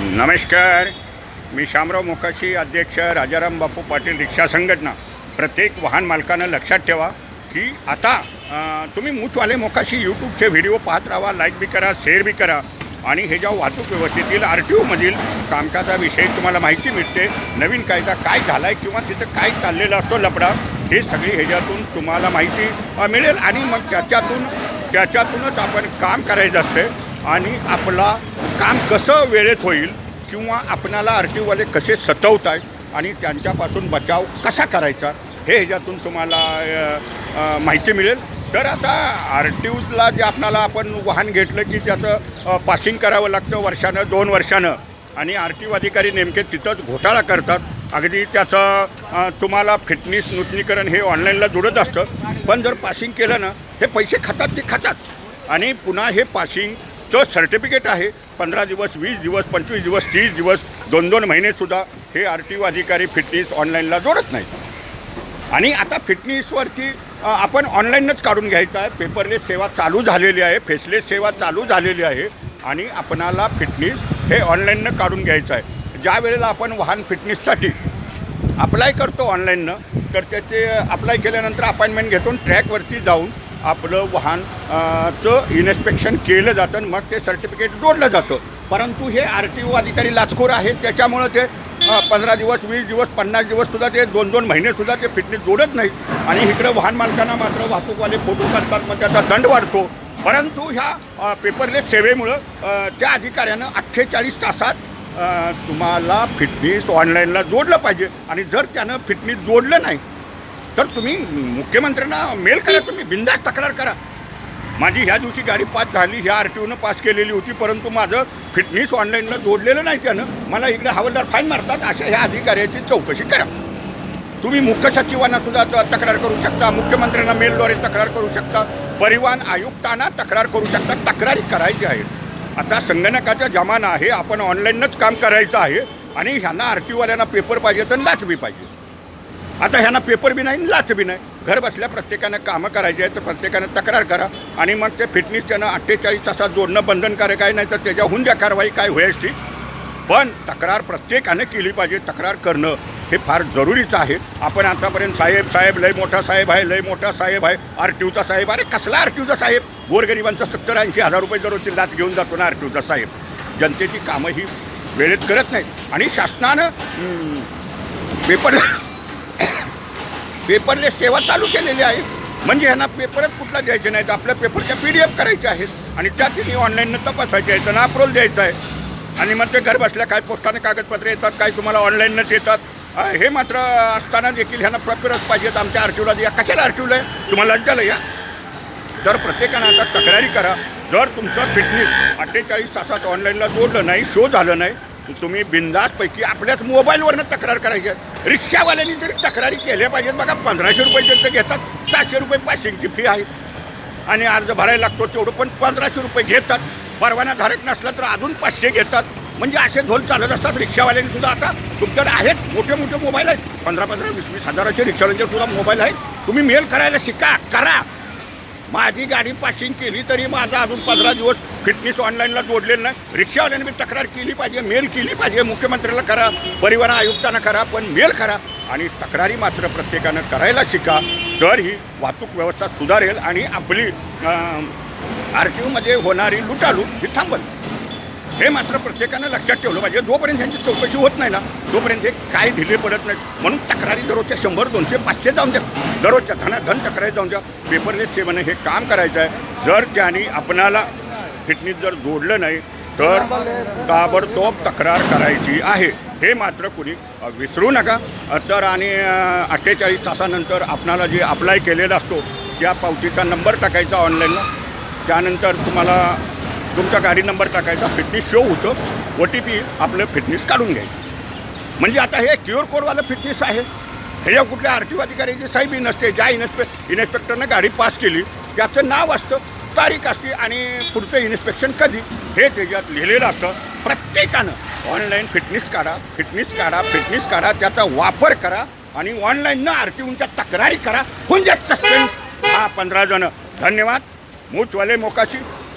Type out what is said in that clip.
नमस्कार. मी शामराव मोकाशी अध्यक्ष राजाराम बापू पाटील रिक्षा संघटना. प्रत्येक वाहन मालकानं लक्षात ठेवा की आता तुम्ही मूठवाले मोकाशी यूट्यूबचे व्हिडिओ पाहत राहा लाईक बी करा शेअर बी करा. आणि हे ज्या वाहतूक व्यवस्थेतील आर टी ओमधील कामकाजाविषयी तुम्हाला माहिती मिळते नवीन कायदा काय झाला आहे किंवा तिथं काय चाललेलं असतो लपडा हे सगळी ह्याच्यातून तुम्हाला माहिती मिळेल. आणि मग त्याच्यातून त्याच्यातूनच आपण काम करायचं असते. आणि आपला काम कसं वेळेत होईल किंवा आपणाला आर टी ओवाले कसे सतवत आहेत आणि त्यांच्यापासून बचाव कसा करायचा हे ह्याच्यातून तुम्हाला माहिती मिळेल. तर आता आर टी ओला जे आपणाला आपण वाहन घेतलं की त्याचं पासिंग करावं लागतं वर्षानं दोन वर्षानं. आणि आर टी ओ अधिकारी नेमके तिथंच घोटाळा करतात. अगदी त्याचं तुम्हाला फिटनेस नूतनीकरण हे ऑनलाईनला जुळत असतं. पण जर पासिंग केलं ना हे पैसे खातात ते खातात. आणि पुन्हा हे पासिंग जो सर्टिफिकेट आहे. पंधरा दिवस वीस दिवस पंचवीस दिवस तीस दिवस दोन दोन महिनेसुद्धा हे आर टी ओ अधिकारी फिटनेस ऑनलाईनला जोडत नाहीत. आणि आता फिटनेसवरती आपण ऑनलाईनच काढून घ्यायचं आहे. पेपरलेस सेवा चालू झालेली आहे. फेसलेस सेवा चालू झालेली आहे. आणि आपणाला फिटनेस हे ऑनलाईननं काढून घ्यायचं आहे. ज्या वेळेला आपण वाहन फिटनेससाठी अप्लाय करतो ऑनलाईननं तर त्याचे अप्लाय केल्यानंतर अपॉइंटमेंट घेतो ट्रॅकवरती जाऊन आपलं वाहन चं इन्स्पेक्शन केलं जातं आणि मग ते सर्टिफिकेट जोडलं जातं. परंतु हे आर टी ओ अधिकारी लाचखोर आहेत. त्याच्यामुळं ते पंधरा दिवस वीस दिवस पन्नास दिवससुद्धा ते दोन दोन महिनेसुद्धा ते फिटनेस जोडत नाहीत. आणि इकडं वाहन मालकांना मात्र वाहतूकवाले फोटो काढतात मग त्याचा दंड वाढतो. परंतु ह्या पेपरलेस सेवेमुळं त्या अधिकाऱ्यानं अठ्ठेचाळीस तासात तुम्हाला फिटनेस ऑनलाईनला जोडलं पाहिजे. आणि जर त्यानं फिटनेस जोडलं नाही तर तुम्ही मुख्यमंत्र्यांना मेल करा तुम्ही बिंदास तक्रार करा. माझी ह्या दिवशी गाडी पास झाली ह्या आर टी ओनं पास केलेली होती परंतु माझं फिटनेस ऑनलाईनला जोडलेलं नाही त्यानं. मला इकडे हवालदार फाईन मारतात अशा ह्या अधिकाऱ्याची चौकशी करा. तुम्ही मुख्य सचिवांना सुद्धा तक्रार करू शकता मुख्यमंत्र्यांना मेलद्वारे तक्रार करू शकता परिवहन आयुक्तांना तक्रार करू शकता. तक्रारी करायची आहेत. आता संगणकाचा जमाना आहे आपण ऑनलाईनच काम करायचं आहे आणि ह्यांना आर टी ओवाल्यांना पेपर पाहिजे तर लाच बी पाहिजे. आता ह्यांना पेपर बी नाही लाच बी नाही. घर बसल्या प्रत्येकानं कामं करायची आहे तर प्रत्येकानं तक्रार करा. आणि मग ते फिटनेस त्यानं अठ्ठेचाळीस तासात जोडणं बंधनकारक आहे नाही तर त्याच्याहून ज्या कारवाई काय व्हायची पण तक्रार प्रत्येकानं केली पाहिजे. तक्रार करणं हे फार जरुरीचं आहे. आपण आतापर्यंत साहेब साहेब लय मोठा साहेब आहे लय मोठा साहेब आहे. आर टी ओचा साहेब अरे कसला आर टी ओचा साहेब? गोरगरिबांचा सत्तर ऐंशी हजार रुपये दररोजची लाच घेऊन जातो ना आर टी ओचा साहेब. जनतेची कामं ही वेळेत करत नाही आणि शासनानं पेपर पेपरलेस सेवा चालू केलेली आहे. म्हणजे ह्यांना पेपरच कुठला द्यायचे नाहीत. आपल्या पेपरच्या पी डी एफ करायच्या आहेत. आणि त्या तिने ऑनलाईननं तपासायचे आहेत. त्यांना अप्रोल द्यायचं आहे. आणि मग ते घर बसल्या काय पोस्टाने कागदपत्र येतात काय तुम्हाला ऑनलाईनच येतात. हे मात्र असताना देखील ह्यांना पेपरच पाहिजेत. आमच्या आर टी ओला द्या. कशाला आर टी ओला आहे तुम्हाला लज्जाला या तर प्रत्येकानं आता तक्रारी करा. जर तुमचं फिटनेस अठ्ठेचाळीस तासात ऑनलाईनला जोडलं नाही शो झालं नाही तुम्ही बिंदासपैकी आपल्याच मोबाईलवरनं तक्रार करायची. आहे रिक्षावाल्यांनी जरी तक्रारी केल्या पाहिजेत बघा पंधराशे रुपये त्यांचं घेतात सातशे रुपये पासिंगची फी आहे. आणि अर्ज भरायला लागतो तेवढं पण पंधराशे रुपये घेतात. परवानाधारक नसला तर अजून पाचशे घेतात. म्हणजे असे झोल चालत असतात रिक्षावाल्यांनी सुद्धा. आता तुमच्याकडे आहेत मोठे मोठे मोबाईल आहेत. पंधरा पंधरा वीस वीस हजाराचे रिक्षावाल्यांचे सुद्धा मोबाईल आहेत. तुम्ही मेल करायला शिका करा. माझी गाडी पासिंग केली तरी माझा अजून पंधरा दिवस फिटनेस ऑनलाईनला जोडलेलं नाही. रिक्षावाल्याने मी तक्रार केली पाहिजे मेल केली पाहिजे. मुख्यमंत्र्याला करा परिवहन आयुक्तांना करा पण मेल करा. आणि तक्रारी मात्र प्रत्येकानं करायला शिका. तर ही वाहतूक व्यवस्था सुधारेल आणि आपली आर टी ओमध्ये होणारी लुटालूट ही थांबल. हे मात्र प्रत्येकानं लक्षात ठेवलं पाहिजे. जोपर्यंत त्यांची चौकशी होत नाही ना तोपर्यंत हे काय ढिले पडत नाही म्हणून तक्रारी दररोजच्या शंभर दोनशे पाचशे जाऊन द्या. दररोजच्या धनाधन तक्रारी जाऊन द्या. पेपरलेस सेवेनं हे काम करायचं आहे जर त्याने आपणाला फिटनेस जर जोडलं नाही तर ताबडतोब तक्रार करायची आहे. हे मात्र कुणी विसरू नका. तर आणि अठ्ठेचाळीस तासानंतर आपणाला जे अप्लाय केलेला असतो त्या पावतीचा नंबर टाकायचा ऑनलाईनला त्यानंतर तुम्हाला तुमचा गाडी नंबर टाकायचा फिटनेस शो होतं. ओ टी पी आपलं फिटनेस काढून घ्यायचं. म्हणजे आता हे क्युअर कोडवालं फिटनेस आहे. ह्याच्या कुठल्या आर टी ओ अधिकाऱ्याची साहेबी नसते ज्या इन्स्पे इन्स्पेक्टरनं गाडी पास केली त्याचं नाव असतं तारीख असते आणि पुढचं इन्स्पेक्शन कधी? हे त्याच्यात लिहिलेलं असतं. प्रत्येकानं ऑनलाईन फिटनेस काढा फिटनेस काढा फिटनेस काढा त्याचा वापर करा आणि ऑनलाईननं आर टी ओच्या तक्रारी करा. म्हणजे सस्पेंड. हा पंधरा जणं. धन्यवाद. मूचवाले मोकाशी.